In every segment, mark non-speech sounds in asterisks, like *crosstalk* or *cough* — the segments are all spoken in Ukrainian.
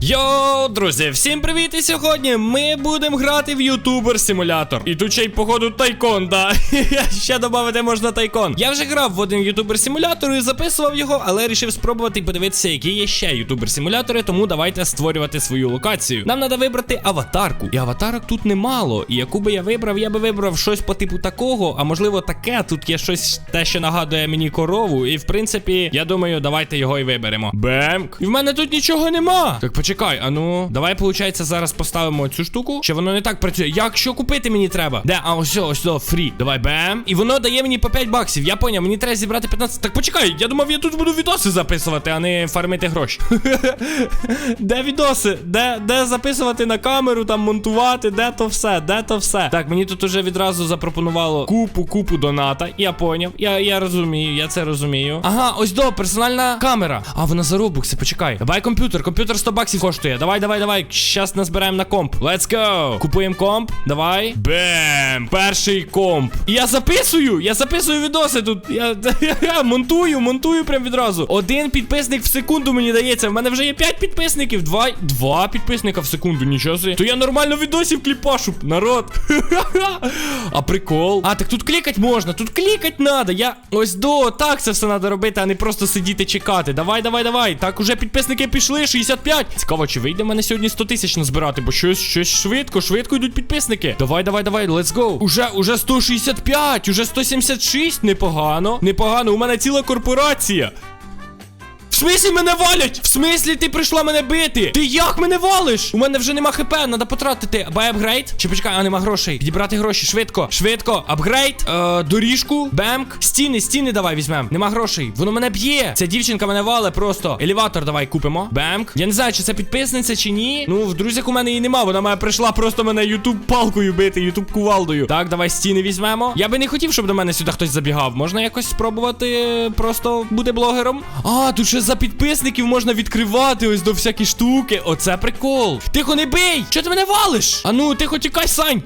Йоу, друзі, всім привіт! І сьогодні ми будемо грати в ютубер симулятор. І тут ще й походу тайкон, да. *laughs* ще додати можна тайкон. Я вже грав в один ютубер симулятор і записував його, але вирішив спробувати подивитися, які є ще ютубер симулятори. Тому давайте створювати свою локацію. Нам треба вибрати аватарку. І аватарок тут немало. І яку би я вибрав, я би вибрав щось по типу такого, а можливо таке. Тут є щось те, що нагадує мені корову. І в принципі, я думаю, давайте його і виберемо. Бемк. І в мене тут нічого нема. Так почекай, а ну, давай, получається, зараз поставимо цю штуку. Чи воно не так працює? Як що купити мені треба? Де? А ось, ось, ось, фрі. Давай, бем. І воно дає мені по 5 баксів. Я поняв, мені треба зібрати 15. Так почекай, я думав, я тут буду відоси записувати, а не фармити гроші. *laughs* Де відоси? Де, де записувати на камеру, там монтувати, де то все, де то все. Так, мені тут уже відразу запропонувало купу, купу доната. Я поняв. Я, я розумію, я це розумію. Ага, ось до, персональна камера. А, вона за робокси, почекай. Давай комп'ютер. Комп'ютер 100 баксів коштує. Давай, давай, давай. Щас назбираємо на комп. Let's go. Купуємо комп. Давай. Бем. Перший комп. Я записую. Я записую відоси тут. Я, *laughs* я монтую, монтую прям відразу. Один підписник в секунду мені дається. В мене вже є 5 підписників. Два, два підписника в секунду. Нічого собі. То я нормально відосів кліпашу. Народ. *laughs* А прикол. А, так тут клікать можна. Тут клікать надо. Я ось до так це все треба робити, а не просто сидіти чекати. Давай, давай, давай. Так, уже підписники пішли. 65. Цікаво, чи вийде мене сьогодні 100 тисяч назбирати, бо щось, щось швидко, швидко йдуть підписники. Давай, давай, давай, let's go. Уже, уже 165, уже 176. Непогано. Непогано. У мене ціла корпорація. В смислі мене валять? В смислі ти прийшла мене бити? Ти як мене валиш? У мене вже нема хп, треба потратити. Бай апгрейд? Чи почекай, а нема грошей. Підібрати гроші, швидко, швидко. Апгрейд, е, доріжку, бемк. Стіни, стіни давай візьмем. Нема грошей. Воно мене б'є. Ця дівчинка мене вале просто. Елеватор давай купимо. Бемк. Я не знаю, чи це підписниця, чи ні. Ну, в друзях у мене її нема. Вона мене прийшла просто мене ютуб палкою бити, ютуб кувалдою. Так, давай стіни візьмемо. Я би не хотів, щоб до мене сюди хтось забігав. Можна якось спробувати просто бути блогером. А, тут ще за підписників можна відкривати ось до всякі штуки. Оце прикол. Тихо, не бий! Чого ти мене валиш? А ну, тихо, тікай, Сань!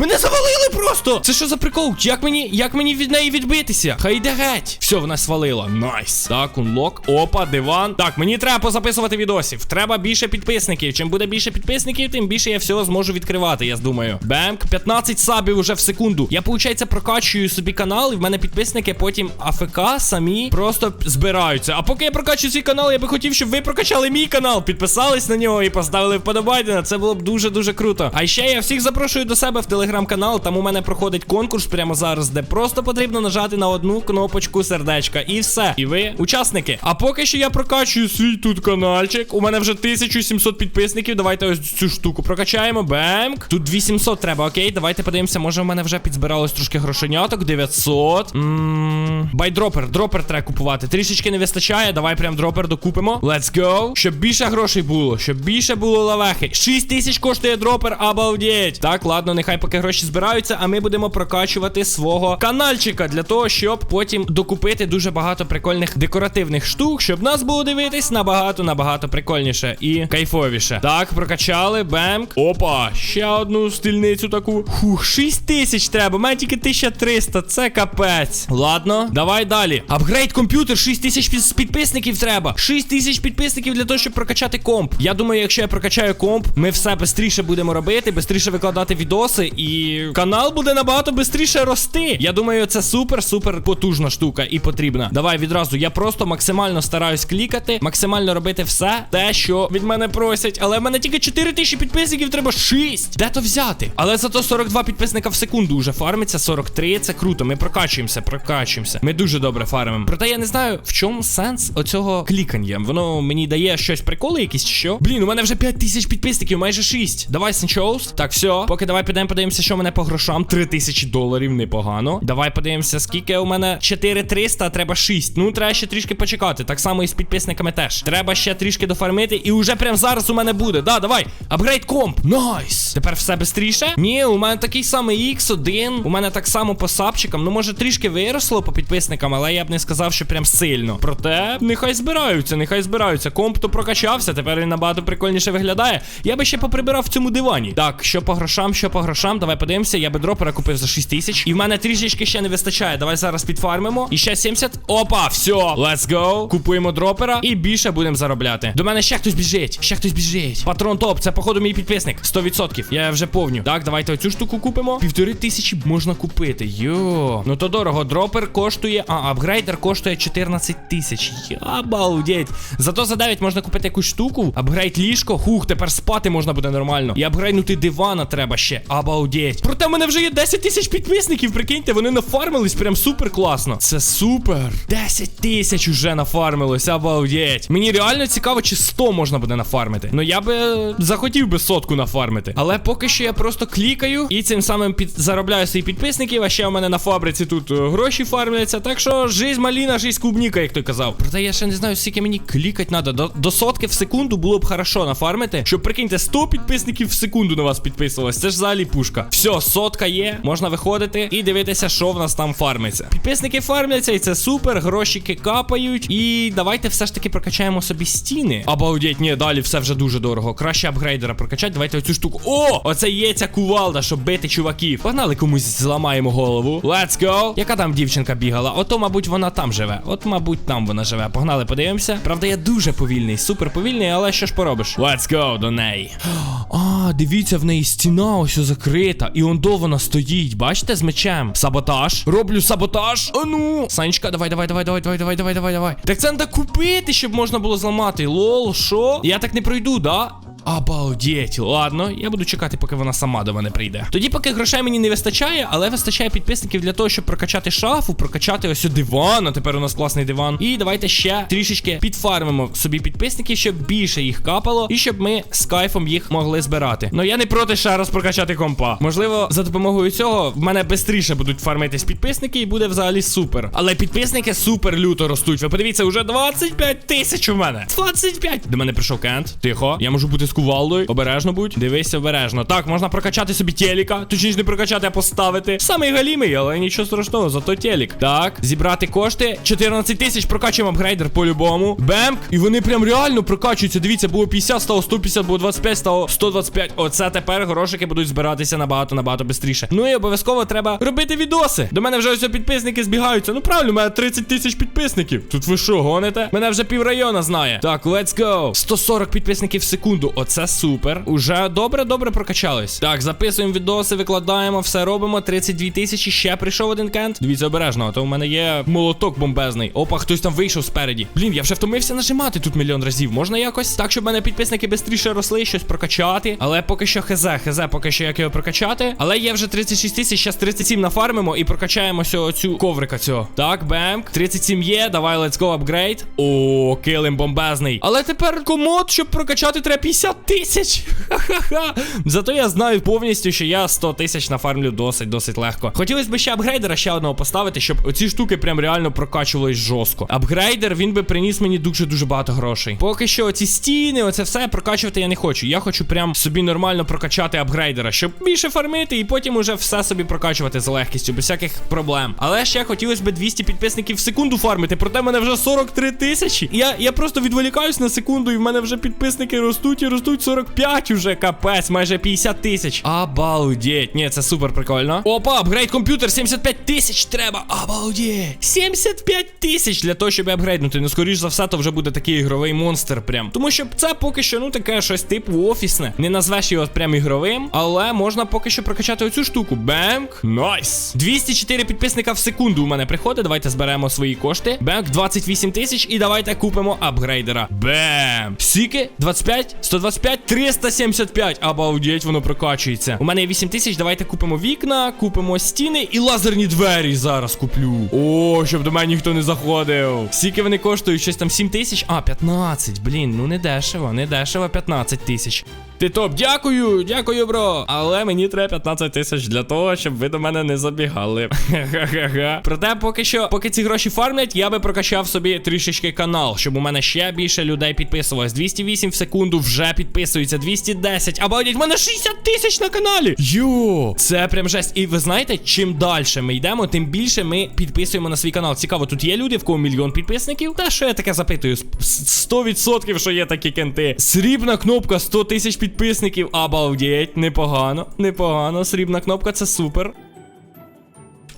Мене завалили просто! Це що за прикол? Як мені, як мені від неї відбитися? Хай йде геть. Все, вона свалила. Найс. Так, унлок. Опа, диван. Так, мені треба позаписувати відосів. Треба більше підписників. Чим буде більше підписників, тим більше я всього зможу відкривати, я думаю. Бемк, 15 сабів уже в секунду. Я, виходить, прокачую собі канал, і в мене підписники потім АФК самі просто збираються. А поки я прокачую свій канал, я би хотів, щоб ви прокачали мій канал, підписались на нього і поставили вподобайдена. Це було б дуже-дуже круто. А ще я всіх запрошую до себе в телеграм-канал. Там у мене проходить конкурс прямо зараз, де просто потрібно нажати на одну кнопочку сердечка. І все. І ви учасники. А поки що я прокачую свій тут каналчик. У мене вже 1700 підписників. Давайте ось цю штуку прокачаємо. Бемк. Тут 2700 треба, окей. Давайте подивимося. Може, в мене вже підзбиралось трошки грошеняток. 900. Ммм. Байдропер. Дропер треба купувати. Трішечки не вистачає. Давай прям дропер докупимо. Let's go. Щоб більше грошей було. Щоб більше було лавехи. 6 тисяч коштує дропер. Обалдеть. Так, ладно, нехай поки гроші збираються, а ми будемо прокачувати свого канальчика для того, щоб потім докупити дуже багато прикольних декоративних штук, щоб нас було дивитись набагато, набагато прикольніше і кайфовіше. Так, прокачали, бемк. Опа, ще одну стільницю таку. Фух, 6 тисяч треба. Мене тільки 1300. Це капець. Ладно, давай далі. Апгрейд комп'ютер, 6 тисяч під- підписників треба. 6 тисяч підписників для того, щоб прокачати комп. Я думаю, якщо я прокачаю комп, ми все швидше будемо робити, швидше викладати відоси, і канал буде набагато швидше рости. Я думаю, це супер-супер потужна штука і потрібна. Давай відразу. Я просто максимально стараюсь клікати, максимально робити все те, що від мене просять. Але в мене тільки 4 тисячі підписників, треба 6. Де то взяти? Але зато 42 підписника в секунду вже фармиться. 43, це круто. Ми прокачуємося, прокачуємося. Ми дуже добре фармимо. Проте я не знаю, в чому сенс оцього клікання. Воно мені дає щось приколи, якісь що. Блін, у мене вже 5 тисяч підписників, майже 6. Давай, Сенчоус. Так, все. Поки давай підемо подивимося, що в мене по грошам. 3 тисячі доларів, непогано. Давай подивимося, скільки у мене 4300, а треба 6. Ну, треба ще трішки почекати. Так само і з підписниками теж. Треба ще трішки дофармити. І вже прямо зараз у мене буде. Да, давай. Апгрейд комп. Найс. Тепер все швидше. Ні, у мене такий самий X1. У мене так само по сапчикам. Ну, може, трішки виросло по підписникам, але я б не сказав, що прям сильно. Проте, нехай збираються, нехай збираються. Комп то прокачався, тепер він набагато прикольніше виглядає. Я би ще поприбирав в цьому дивані. Так, що по грошам, що по грошам. Давай подивимося. Я дропера купив за 6 тисяч. І в мене трішечки ще не вистачає. Давай зараз підфармимо. І ще 70. Опа, все, let's go. Купуємо дропера і більше будемо заробляти. До мене ще хтось біжить. Ще хтось біжить. Патрон топ, це походу мій підписник. 100%. Я вже повню. Так, давайте оцю штуку купимо. Півтори тисячі можна купити. Йо. Ну то дорого. Дропер коштує. А, апгрейдер коштує 14 тисяч. Обалдеть. Зато за 9 можна купити якусь штуку. Апгрейд ліжко. Хух, тепер спати можна буде нормально. І апгрейднути дивана треба ще. Обалдеть. Проте в мене вже є 10 тисяч підписників. Прикиньте, вони нафармились прям супер класно. Це супер. 10 тисяч уже нафармилось. Обалдеть. Мені реально цікаво, чи 100 можна буде нафармити. Ну я би захотів би сотку нафармити. Але поки що я просто клікаю і цим самим під... заробляю свої підписників. А ще у мене на фабриці тут е, гроші фармляться. Так що жизнь маліна, жизнь клубніка, як той казав. Проте я ще не знаю, скільки мені клікати треба. До, до сотки в секунду було б хорошо нафармити. Щоб прикиньте, 100 підписників в секунду на вас підписувалось. Це ж взагалі пушка. Все, сотка є, можна виходити і дивитися, що в нас там фармиться. Підписники фармляться, і це супер, грошики капають. І давайте все ж таки прокачаємо собі стіни. Обалдеть, ні, далі все вже дуже дорого. Краще апгрейдера прокачати. Давайте оцю штуку. О! Оце є ця кувалда, щоб бити чуваків. Погнали комусь зламаємо голову. Let's go. Яка там дівчинка бігала? Ото, мабуть, вона там живе. От, мабуть, там вона живе. Погнали, подивимося. Правда, я дуже повільний, супер повільний, але що ж поробиш? Let's go до неї. *gasps* А, дивіться, в неї стіна ось закрита. І он до вона стоїть. Бачите, з мечем. Саботаж. Роблю саботаж. А ну. Санечка, давай, давай, давай, давай, давай, давай, давай, давай, давай. Так це треба купити, щоб можна було зламати. Лол, що? Я так не пройду, да? Обалдеть, ладно, я буду чекати, поки вона сама до мене прийде. Тоді, поки грошей мені не вистачає, але вистачає підписників для того, щоб прокачати шафу, прокачати ось диван. А тепер у нас класний диван. І давайте ще трішечки підфармимо собі підписників, щоб більше їх капало, і щоб ми з кайфом їх могли збирати. Ну я не проти ще раз прокачати компа. Можливо, за допомогою цього в мене швидше будуть фармитись підписники, і буде взагалі супер. Але підписники супер люто ростуть. Ви подивіться, уже 25 тисяч у мене. 25! До мене прийшов Кент. Тихо, я можу бути з кувалдою. Обережно будь. Дивись обережно. Так, можна прокачати собі телека. Точніше не прокачати, а поставити. Самий галімий, але нічого страшного, зато телек. Так, зібрати кошти. 14 тисяч прокачуємо апгрейдер по-любому. Бемк. І вони прям реально прокачуються. Дивіться, було 50, стало 150, було 25, стало 125. Оце тепер грошики будуть збиратися набагато набагато швидше. Ну і обов'язково треба робити відоси. До мене вже ось підписники збігаються. Ну правильно, у мене 30 тисяч підписників. Тут ви що, гоните? Мене вже піврайона знає. Так, let's go. 140 підписників в секунду. Оце супер. Уже добре, добре прокачались. Так, записуємо відоси, викладаємо, все робимо. 32 тисячі. Ще прийшов один кент. Дивіться, обережно, а то у мене є молоток бомбезний. Опа, хтось там вийшов спереді. Блін, я вже втомився нажимати тут мільйон разів. Можна якось так, щоб мене підписники швидше росли, щось прокачати. Але поки що хз, хз, поки що як його прокачати. Але є вже 36 тисяч, зараз 37 нафармимо і прокачаємо цього цю коврика цього. Так, бемк. 37 є. Давай, let's go апгрейд. О, килим бомбезний. Але тепер комод, щоб прокачати, треба 50 тисяч. Ха-ха-ха. Зато я знаю повністю, що я 100 тисяч нафармлю досить, досить легко. Хотілося б ще апгрейдера ще одного поставити, щоб оці штуки прям реально прокачувались жорстко. Апгрейдер він би приніс мені дуже-дуже багато грошей. Поки що оці стіни, оце все прокачувати я не хочу. Я хочу прям собі нормально прокачати апгрейдера, щоб більше фармити, і потім уже все собі прокачувати з легкістю, без всяких проблем. Але ще хотілося б 200 підписників в секунду фармити. Проте мене вже 43 тисячі. Я, я просто відволікаюсь на секунду, і в мене вже підписники ростуть і ростуть 45 уже капець, майже 50 тисяч. Обалдеть. Ні, це супер прикольно. Опа, апгрейд комп'ютер, 75 тисяч треба. Обалдеть. 75 тисяч для того, щоб апгрейднути. Ну, скоріш за все, то вже буде такий ігровий монстр. Прям. Тому що це поки що, ну, таке щось типу офісне. Не назвеш його прям ігровим, але можна поки що прокачати оцю штуку. Бемк. Найс. 204 підписника в секунду у мене приходить. Давайте зберемо свої кошти. Бемк, 28 тисяч. І давайте купимо апгрейдера. Бем. Сіки, 25, 125, 375. Обалдеть, воно прокачується. У мене є 8 тисяч. Давайте купимо вікна, купимо стіни і лазерні двері зараз куплю. О, щоб до мене ніхто не заходив. Скільки вони коштують? Щось там 7 тисяч? А, 15. Блін, ну не дешево, не дешево, 15 тисяч. Ти топ, дякую, дякую, бро. Але мені треба 15 тисяч для того, щоб ви до мене не забігали. Ха-ха-ха. Проте, поки що, поки ці гроші фармлять, я би прокачав собі трішечки канал, щоб у мене ще більше людей підписувалось. 208 в секунду вже підписується, 210. Обалдеть, в мене 60 тисяч на каналі. Йо, це прям жесть. І ви знаєте, чим далі ми йдемо, тим більше ми підписуємо на свій канал. Цікаво, тут є люди, в кого мільйон підписників. Та що я таке запитую? 100% що є такі кенти. Срібна кнопка 100 тисяч підписників підписників. Обалдеть, непогано, непогано. Срібна кнопка, це супер.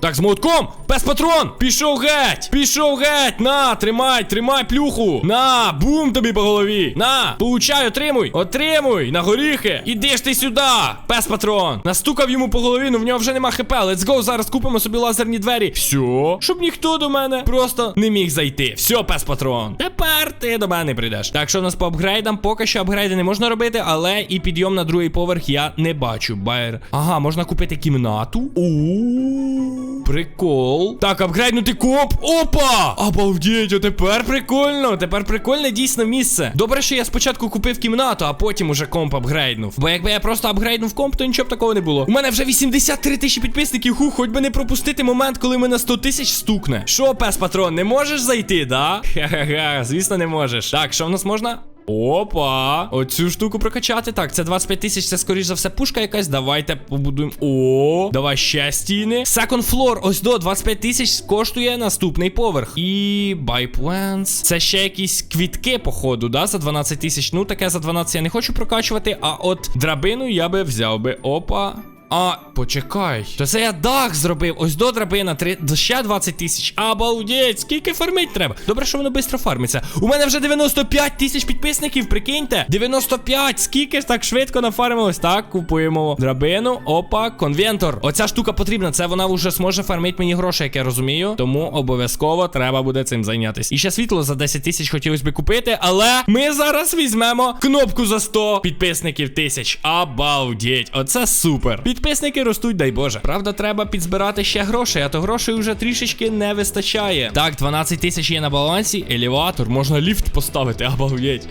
Так, з молотком! Пес патрон! Пішов геть! Пішов геть! На, тримай, тримай плюху! На, бум тобі по голові! На! Получай, отримуй! Отримуй! На горіхи! Іди ж ти сюди! Пес патрон! Настукав йому по голові, ну в нього вже нема хп. Let's go, зараз купимо собі лазерні двері. Все, щоб ніхто до мене просто не міг зайти. Все, пес патрон. Тепер ти до мене прийдеш. Так що у нас по апгрейдам поки що апгрейди не можна робити, але і підйом на другий поверх я не бачу. Байер. Ага, можна купити кімнату. У прикол. Так, апгрейднути комп. Опа! Обалдеть, а тепер прикольно. Тепер прикольне дійсно місце. Добре, що я спочатку купив кімнату, а потім уже комп апгрейднув. Бо якби я просто апгрейднув комп, то нічого б такого не було. У мене вже 83 тисячі підписників. Ху, хоч би не пропустити момент, коли ми на 100 тисяч стукне. Що, пес патрон, не можеш зайти, да? Ха-ха-ха, звісно, не можеш. Так, що в нас можна? Опа! Оцю штуку прокачати. Так, це 25 тисяч, це скоріш за все пушка якась. Давайте побудуємо. О, давай ще стіни. Second floor, ось до 25 тисяч коштує наступний поверх. І buy plants. Це ще якісь квітки, походу, да, за 12 тисяч. Ну, таке за 12 я не хочу прокачувати. А от драбину я би взяв би. Опа. А, почекай. То це я дах зробив. Ось до драбина, три, ще 20 тисяч. Обалдеть, скільки фармить треба. Добре, що воно швидко фармиться. У мене вже 95 тисяч підписників, прикиньте. 95, скільки ж так швидко нафармилось. Так, купуємо драбину. Опа, конвентор. Оця штука потрібна. Це вона вже зможе фармити мені гроші, як я розумію. Тому обов'язково треба буде цим зайнятися. І ще світло за 10 тисяч хотілося би купити, але ми зараз візьмемо кнопку за 100 підписників тисяч. Обалдеть, оце супер. Підписники ростуть, дай Боже. Правда, треба підзбирати ще грошей, а то грошей вже трішечки не вистачає. Так, 12 тисяч є на балансі. Елеватор, можна ліфт поставити, *laughs* обалдеть.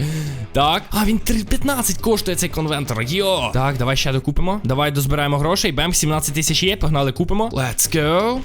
Так. А, він 3 15 коштує цей конвентор. Йо. Так, давай ще докупимо. Давай дозбираємо грошей. Бем, 17 тисяч є. Погнали, купимо. Let's go.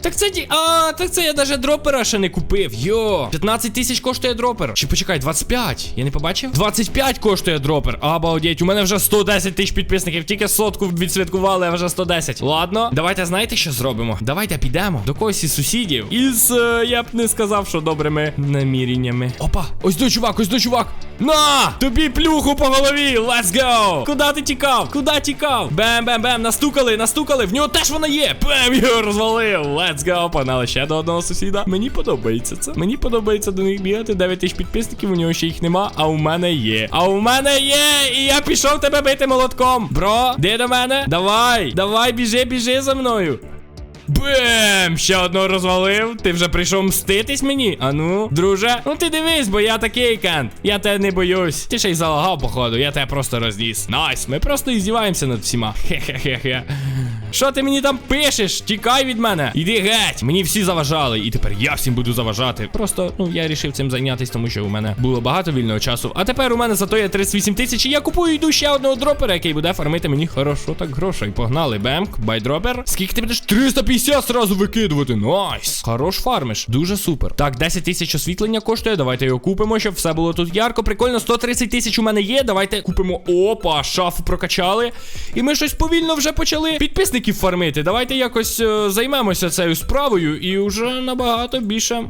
Так це ді. А, так це я даже дропера ще не купив. Йо. 15 тисяч коштує дропер. Чи почекай, 25. Я не побачив? 25 коштує дропер. Обалдеть, у мене вже 110 тисяч підписників. Тільки сотку відсвяткували, а вже 110. Ладно, давайте знаєте, що зробимо? Давайте підемо до когось із сусідів. Із е, я б не сказав, що добрими наміреннями. Опа, ось до чувак, ось до чувак. На! Тобі плюху по голові! Let's go! Куди ти тікав? Куди тікав? Бем-бем-бем, настукали, настукали. В нього теж вона є. Бем, його розвалив. Let's go. Погнали ще до одного сусіда. Мені подобається це. Мені подобається до них бігати. 9 тисяч підписників, у нього ще їх нема, а у мене є. А у мене є! І я пішов тебе бити молотком. Бро, де до мене? Давай, давай, біжи, біжи за мною. Бем! Ще одного розвалив. Ти вже прийшов мститись мені? А ну, друже. Ну ти дивись, бо я такий кент. Я тебе не боюсь. Ти ще й залагав, походу, я тебе просто розніс. Найс, ми просто іздіваємося над всіма. Хе-хе-хе-хе. Що ти мені там пишеш? Тікай від мене. Іди геть. Мені всі заважали. І тепер я всім буду заважати. Просто, ну, я рішив цим зайнятися, тому що у мене було багато вільного часу. А тепер у мене зато є 38 тисяч, і я купую йду ще одного дропера, який буде фармити мені хорошо так грошей. Погнали, бемк, байдропер. Скільки ти будеш? 350 сразу викидувати. Найс. Хорош фармиш. Дуже супер. Так, 10 тисяч освітлення коштує. Давайте його купимо, щоб все було тут ярко. Прикольно, 130 тисяч у мене є. Давайте купимо. Опа, шафу прокачали. І ми щось повільно вже почали підписників фармити. Давайте якось е, займемося цією справою і вже набагато більше.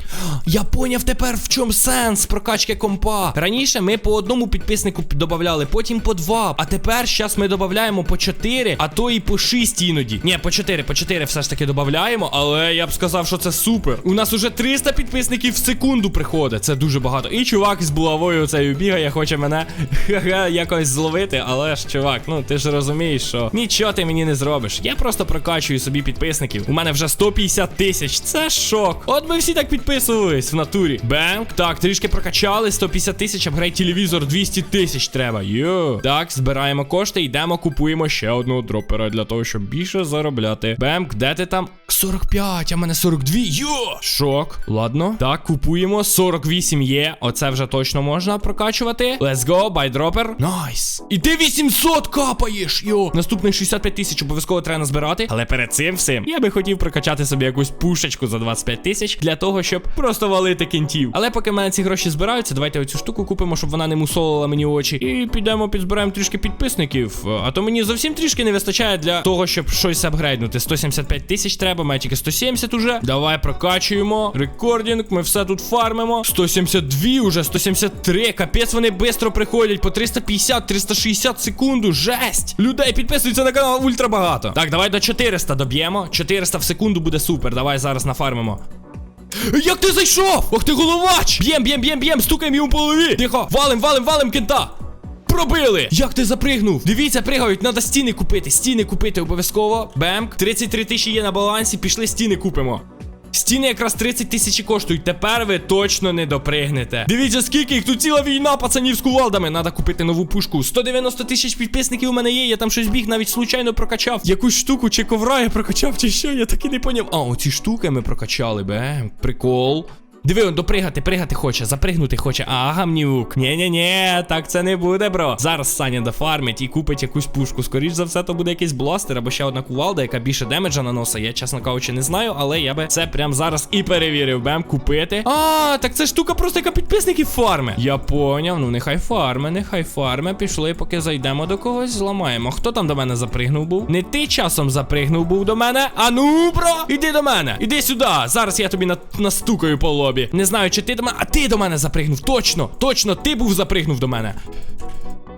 Я поняв тепер, в чому сенс прокачки компа. Раніше ми по одному підписнику додавали, потім по два. А тепер зараз ми додаємо по 4, а то і по 6 іноді. Ні, по 4, по 4 все ж таки додаємо, але я б сказав, що це супер. У нас уже 300 підписників в секунду приходить. Це дуже багато. І чувак з булавою оцею бігає, хоче мене *laughs* якось зловити. Але ж, чувак, ну ти ж розумієш, що нічого ти мені не зробиш. Я просто прокачую собі підписників. У мене вже 150 тисяч. Це шок. От ми всі так підписувались в натурі. Бенк. Так, трішки прокачали. 150 тисяч, апгрейд телевізор, 200 тисяч треба. Йо. Так, збираємо кошти, йдемо, купуємо ще одного дропера для того, щоб більше заробляти. Бемк, де ти там? 45, а мене 42. Йо! Шок. Ладно. Так, купуємо. 48 є. Оце вже точно можна прокачувати. Let's go, dropper. Найс. І ти 800 капаєш. Йо. Наступних 65 тисяч обов'язково треба назбирати. Але перед цим всім я би хотів прокачати собі якусь пушечку за 25 тисяч для того, щоб просто валити кінтів. Але поки в мене ці гроші збираються, давайте оцю штуку купимо, щоб вона не мусолила мені очі. І підемо підзбираємо трішки підписників. А то мені зовсім трішки не вистачає для того, щоб щось апгрейднути. 175 тисяч треба. У 170 уже. Давай прокачуємо. Рекордінг, ми все тут фармимо. 172 уже, 173. Капець, вони швидко приходять по 350-360 секунду. Жесть! Людей підписуються на канал ультра багато. Так, давай до 400 доб'ємо. 400 в секунду буде супер. Давай зараз нафармимо. Як ти зайшов? Ох ти головач! Б'єм, б'єм, б'єм, б'єм, стукаємо йому по голові. Тихо, валим, валим, валим кента. Пробили! Як ти запригнув? Дивіться, пригають, треба стіни купити. Стіни купити обов'язково. Бемк. 33 тисячі є на балансі, пішли стіни купимо. Стіни якраз 30 тисяч коштують. Тепер ви точно не допригнете. Дивіться, скільки їх тут ціла війна, пацанів з кувалдами. Надо купити нову пушку. 190 тисяч підписників у мене є. Я там щось біг, навіть случайно прокачав. Якусь штуку чи ковра я прокачав, чи що, я так і не поняв. А, оці штуки ми прокачали, бем. Прикол. Диви, он допригати, пригати хоче, запригнути хоче. А, гамнюк. Нє-нє-нє, так це не буде, бро. Зараз Саня дофармить і купить якусь пушку. Скоріш за все, то буде якийсь бластер або ще одна кувалда, яка більше демеджа наносить. Я, чесно кажучи, не знаю, але я би це прям зараз і перевірив. Бем, купити. А, так це штука просто яка підписників фарми. Я поняв, ну нехай фарме, нехай фарме. Пішли, поки зайдемо до когось, зламаємо. Хто там до мене запригнув був? Не ти часом запригнув був до мене. А ну, бро, іди до мене. Іди сюди. Зараз я тобі на... настукаю по лобі. Не знаю, чи ти до мене. А ти до мене запригнув. Точно, точно, ти був запригнув до мене.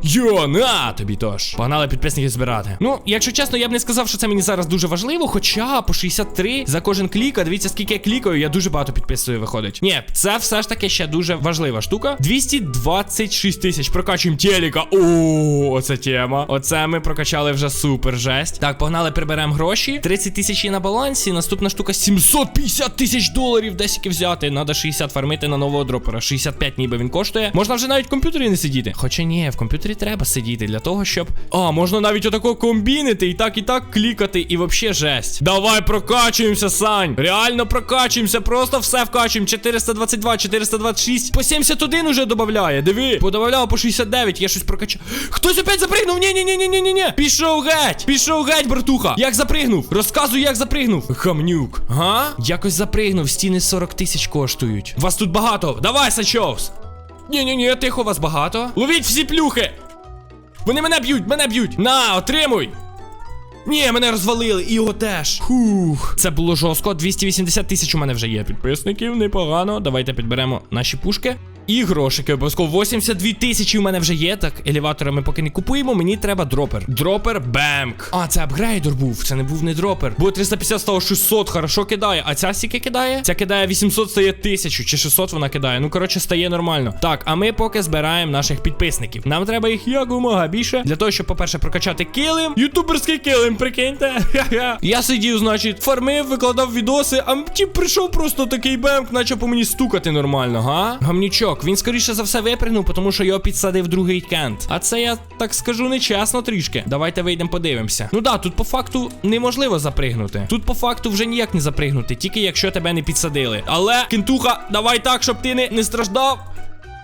Йо, на тобі тож. Погнали підписників збирати. Ну, якщо чесно, я б не сказав, що це мені зараз дуже важливо. Хоча по 63 за кожен клік, а дивіться, скільки я клікаю, я дуже багато підписую, виходить. Ні, це все ж таки ще дуже важлива штука. 226 тисяч. Прокачуємо телека. О, оце тема. Оце ми прокачали вже супер жесть. Так, погнали, приберемо гроші. 30 тисяч на балансі. Наступна штука 750 тисяч доларів. Десіки взяти. Надо 60 фармити на нового дропера. 65 ніби він коштує. Можна вже навіть в комп'ютері не сидіти. Хоча ні, в комп'ютері треба сидіти для того, щоб. А, можна навіть отако комбінити і так і так клікати, і вообще жесть. Давай прокачуємося, Сань. Реально прокачуємося, просто все вкачуємо. 422, 426. По 71 уже додає. Диви. Подобавляв по 69, я щось прокачав. Хтось опять запригнув. Ні, ні, ні, ні, ні, ні, ні. Пішов геть. Пішов геть, братуха. Як запригнув? Розказуй, як запригнув. Хамнюк. Га? Якось запригнув. Стіни 40 тисяч коштують. Вас тут багато. Давай, Сачовс. Ні-ні-ні, тихо, вас багато. Ловіть всі плюхи! Вони мене б'ють, мене б'ють! На, отримуй! Ні, мене розвалили, і його теж. Хух. Це було жорстко. 280 тисяч у мене вже є підписників, непогано. Давайте підберемо наші пушки. І грошики обов'язково 82 тисячі у мене вже є. Так, елеватора ми поки не купуємо. Мені треба дропер. Дропер бемк. А, це апгрейдер був. Це не був не дропер. Бо 350 стало 600, хорошо кидає. А ця стільки кидає? Ця кидає 800, стає 1000 чи 600 вона кидає. Ну, коротше, стає нормально. Так, а ми поки збираємо наших підписників. Нам треба їх якомога більше. Для того, щоб, по-перше, прокачати килим. Ютуберський килим, прикиньте. Я сидів, значить, фармив, викладав відоси, а тіп прийшов просто такий бемк, наче по мені стукати нормально, га? Гамнічок, він скоріше за все випригнув, тому що його підсадив другий кент. А це я так скажу нечесно трішки. Давайте вийдемо, подивимося. Ну да, тут по факту неможливо запригнути. Тут по факту вже ніяк не запригнути, тільки якщо тебе не підсадили. Але, кентуха, давай так, щоб ти не, не страждав.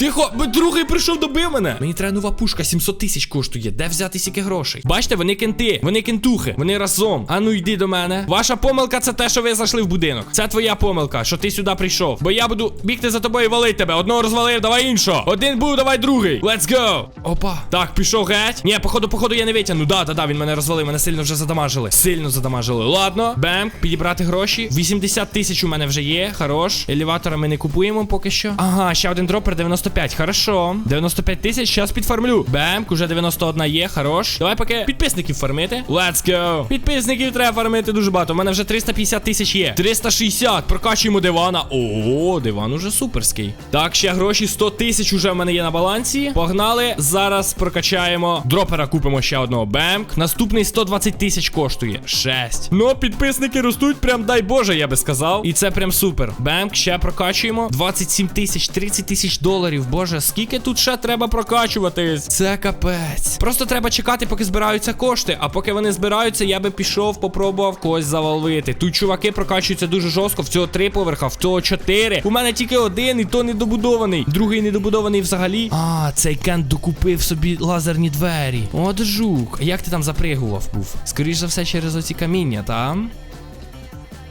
Тихо, другий прийшов добив мене. Мені треба нова пушка, 700 тисяч коштує. Де взяти стільки грошей? Бачите, вони кенти, вони кентухи, вони разом. А ну йди до мене. Ваша помилка це те, що ви зайшли в будинок. Це твоя помилка, що ти сюди прийшов. Бо я буду бігти за тобою і валити тебе. Одного розвалив, давай іншого. Один був, давай другий. Let's go. Опа. Так, пішов геть. Ні, походу, походу, я не витягну. Да, да, да, він мене розвалив. Мене сильно вже задамажили. Сильно задамажили. Ладно, бем, підібрати гроші. 80 тисяч у мене вже є. Хорош. Елеватора ми не купуємо поки що. Ага, ще один дропер 95. Хорошо. 95 тисяч, щас підфармлю. Бемк, уже 91 є, хорош. Давай поки підписників фармити. Let's go. Підписників треба фармити дуже багато. У мене вже 350 тисяч є. 360. Прокачуємо дивана. О, диван уже суперський. Так, ще гроші 100 тисяч уже в мене є на балансі. Погнали. Зараз прокачаємо. Дропера купимо ще одного. Бемк. Наступний 120 тисяч коштує. 6. Ну, підписники ростуть, прям дай Боже, я би сказав. І це прям супер. Бемк, ще прокачуємо. 27 тисяч, 30 тисяч доларів. Боже, скільки тут ще треба прокачуватись? Це капець. Просто треба чекати, поки збираються кошти. А поки вони збираються, я би пішов, попробував когось завалити. Тут чуваки прокачуються дуже жорстко. В цього три поверха, в цього чотири. У мене тільки один, і то недобудований. Другий недобудований взагалі. А, цей кент докупив собі лазерні двері. От жук. Як ти там запригував був? Скоріше за все, через оці каміння, там.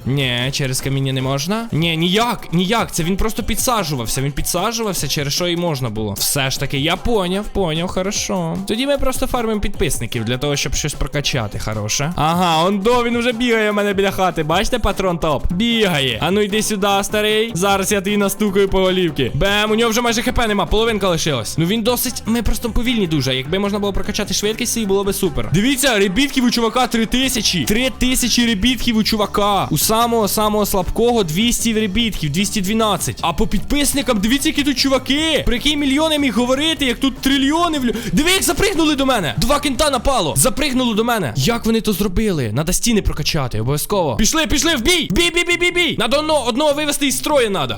Ні, через каміння не можна. Ні, ніяк, ніяк. Це він просто підсаджувався. Він підсаджувався, через що і можна було. Все ж таки, я поняв, поняв, хорошо. Тоді ми просто фармимо підписників для того, щоб щось прокачати. Хороше. Ага, он до він вже бігає в мене біля хати. Бачите, патрон топ? Бігає. А ну йди сюди, старий. Зараз я тобі настукаю по голівки. Бем, у нього вже майже хп нема, половинка лишилась. Ну він досить. Ми просто повільні дуже. Якби можна було прокачати швидкість, і було би супер. Дивіться, ребітків у чувака 3000. 3000 ребітків у чувака. У самого самого слабкого 200 ребітків, 212. А по підписникам, дивіться, які тут чуваки. Про які мільйони міг говорити, як тут трильйони влю. Диви, як запригнули до мене. Два кента напало. Запригнули до мене. Як вони то зробили? Надо стіни прокачати, обов'язково. Пішли, пішли в бій! Бій, бій, бій, бій, бій! Надо одного, одного вивести із строю надо.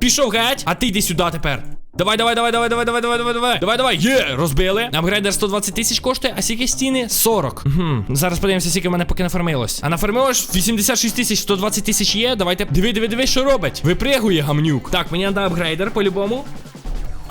Пішов геть, а ти йди сюди тепер. Давай, давай, давай, давай, давай, давай, давай, давай, давай. Давай, давай. Є, розбили. Апгрейдер 120 тисяч коштує, а скільки стіни? 40. Угу. Зараз подивимося, скільки в мене поки нафармилось. А нафармилось 86 тисяч, 120 тисяч є. Давайте. Диви, диви, диви, що робить. Випрягує гамнюк. Так, мені треба апгрейдер по-любому.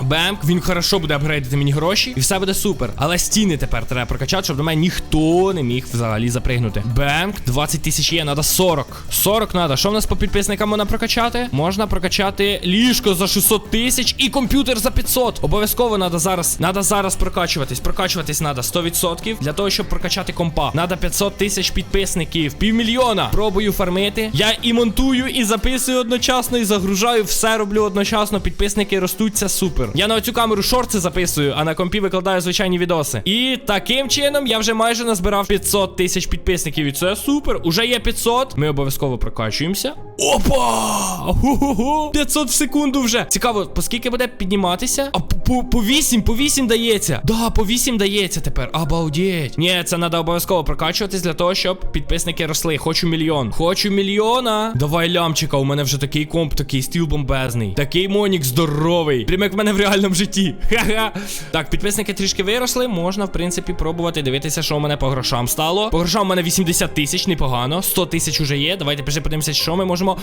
Бемк, він хорошо буде апгрейдити мені гроші, і все буде супер. Але стіни тепер треба прокачати, щоб до мене ніхто не міг взагалі запригнути. Бемк, 20 тисяч є, треба 40. 40 треба. Що в нас по підписникам можна прокачати? Можна прокачати ліжко за 600 тисяч і комп'ютер за 500. Обов'язково треба зараз. Треба зараз прокачуватись. Прокачуватись треба 100% для того, щоб прокачати компа. Треба 500 тисяч підписників. Півмільйона. Пробую фармити. Я і монтую, і записую одночасно, і загружаю. Все роблю одночасно. Підписники ростуть, це супер. Я на цю камеру шорти записую, а на компі викладаю звичайні відоси. І таким чином я вже майже назбирав 500 тисяч підписників. І це супер. Уже є 500. Ми обов'язково прокачуємося. Опа! Ху-ху-ху! 500 в секунду вже. Цікаво, по скільки буде підніматися? А по, по, по 8, по 8 дається. Да, по 8 дається тепер. Обалдеть. Ні, це треба обов'язково прокачуватись для того, щоб підписники росли. Хочу мільйон. Хочу мільйона. Давай лямчика. У мене вже такий комп, такий стіл бомбезний. Такий монік здоровий. Прям як в мене реальному житті. Ха-ха. Так, підписники трішки виросли. Можна, в принципі, пробувати дивитися, що у мене по грошам стало. По грошам у мене 80 тисяч, непогано. 100 тисяч уже є. Давайте пішли подивимося, що ми можемо.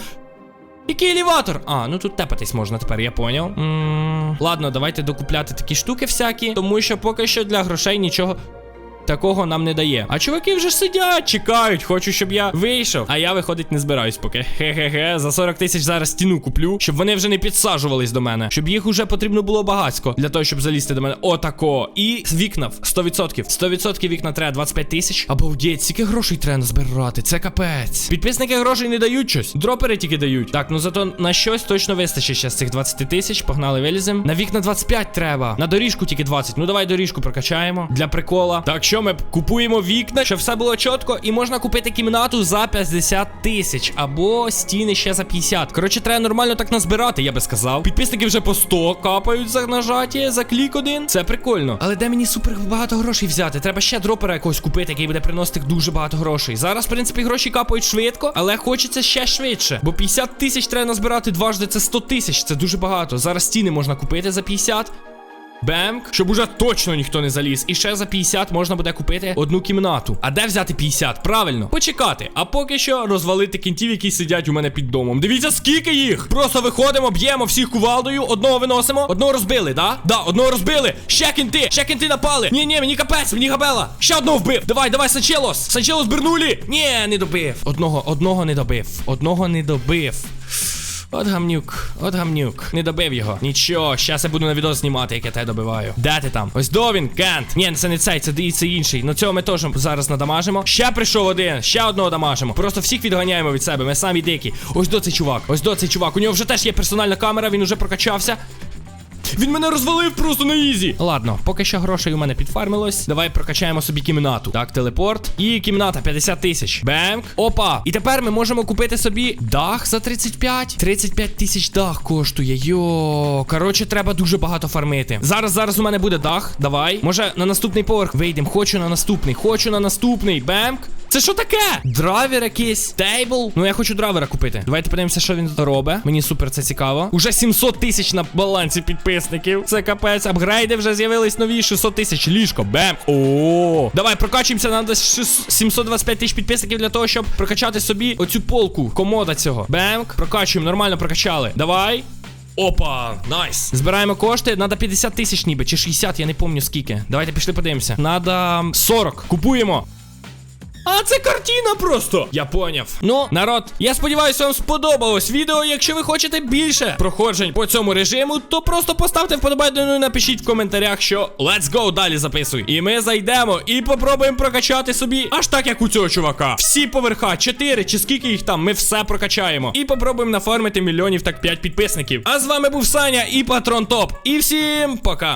Який елеватор? А, ну тут тепатись можна тепер, я поняв. Ладно, давайте докупляти такі штуки всякі, тому що поки що для грошей нічого. Такого нам не дає. А чуваки вже сидять, чекають, хочу, щоб я вийшов. А я виходить не збираюсь поки. Хе-хе-хе. За 40 тисяч зараз стіну куплю, щоб вони вже не підсаджувались до мене. Щоб їх уже потрібно було багатько для того, щоб залізти до мене. Отако. І вікна 100%. 100% вікна треба 25 тисяч. Обалдеть, скільки грошей треба збирати. Це капець. Підписники грошей не дають щось. Дропери тільки дають. Так, ну зато на щось точно вистачить ще з цих 20 тисяч. Погнали, вилізем. На вікна 25 треба. На доріжку тільки 20. Ну давай доріжку прокачаємо для прикола. Так, що ми купуємо вікна, щоб все було чітко, і можна купити кімнату за 50 тисяч або стіни ще за 50. Коротше, треба нормально так назбирати, я би сказав. Підписники вже по 100 капають за нажаті, за клік один. Це прикольно. Але де мені супер багато грошей взяти? Треба ще дропера якогось купити, який буде приносити дуже багато грошей. Зараз, в принципі, гроші капають швидко, але хочеться ще швидше. Бо 50 тисяч треба назбирати дважди, це 100 тисяч. Це дуже багато. Зараз стіни можна купити за 50. Бемк, щоб уже точно ніхто не заліз. І ще за 50 можна буде купити одну кімнату. А де взяти 50? Правильно, почекати. А поки що розвалити кінтів, які сидять у мене під домом. Дивіться, скільки їх! Просто виходимо, б'ємо всіх кувалдою, одного виносимо, одного розбили, да? Да, одного розбили. Ще кінти, ще кінти напали. Ні, ні, мені капець, мені габела. Ще одного вбив. Давай, давай, Санчелос. Санчелос бернулі. Ні, не добив. Одного, одного не добив. Одного не добив. От гамнюк, от гамнюк. Не добив його. Нічого, щас я буду на відео знімати, як я тебе добиваю. Де ти там? Ось до він, Кент. Ні, це не цей, це це інший. Ну цього ми теж зараз надамажимо. Ще прийшов один, ще одного дамажимо. Просто всіх відганяємо від себе. Ми самі дикі. Ось до цей чувак. Ось до цей чувак. У нього вже теж є персональна камера, він уже прокачався. Він мене розвалив просто на ізі. Ладно, поки що грошей у мене підфармилось. Давай прокачаємо собі кімнату. Так, телепорт. І кімната 50 тисяч. Бемк. Опа. І тепер ми можемо купити собі дах за 35. 35 тисяч дах коштує. Йо. Коротше, треба дуже багато фармити. Зараз, зараз у мене буде дах. Давай. Може, на наступний поверх вийдемо. Хочу на наступний. Хочу на наступний. Бемк. Це що таке? Драйвер якийсь? Тейбл? Ну я хочу драйвера купити. Давайте подивимося, що він робить. Мені супер це цікаво. Уже 700 тисяч на балансі підписників. Це капець. Апгрейди вже з'явились нові. 600 тисяч. Ліжко. Бем. О. Давай прокачуємося. Нам десь 725 тисяч підписників для того, щоб прокачати собі оцю полку. Комода цього. Бемк. Прокачуємо. Нормально прокачали. Давай. Опа, найс. Збираємо кошти. Надо 50 тисяч ніби, чи 60, я не пам'ятаю скільки. Давайте пішли подивимося. Надо 40. Купуємо. А, це картина просто. Я поняв. Ну, народ, я сподіваюся, вам сподобалось відео. Якщо ви хочете більше проходжень по цьому режиму, то просто поставте вподобайку і напишіть в коментарях, що let's go, далі записуй. І ми зайдемо і попробуємо прокачати собі аж так, як у цього чувака. Всі поверха, 4 чи скільки їх там, ми все прокачаємо. І попробуємо нафармити мільйонів так 5 підписників. А з вами був Саня і Патрон Топ. І всім пока.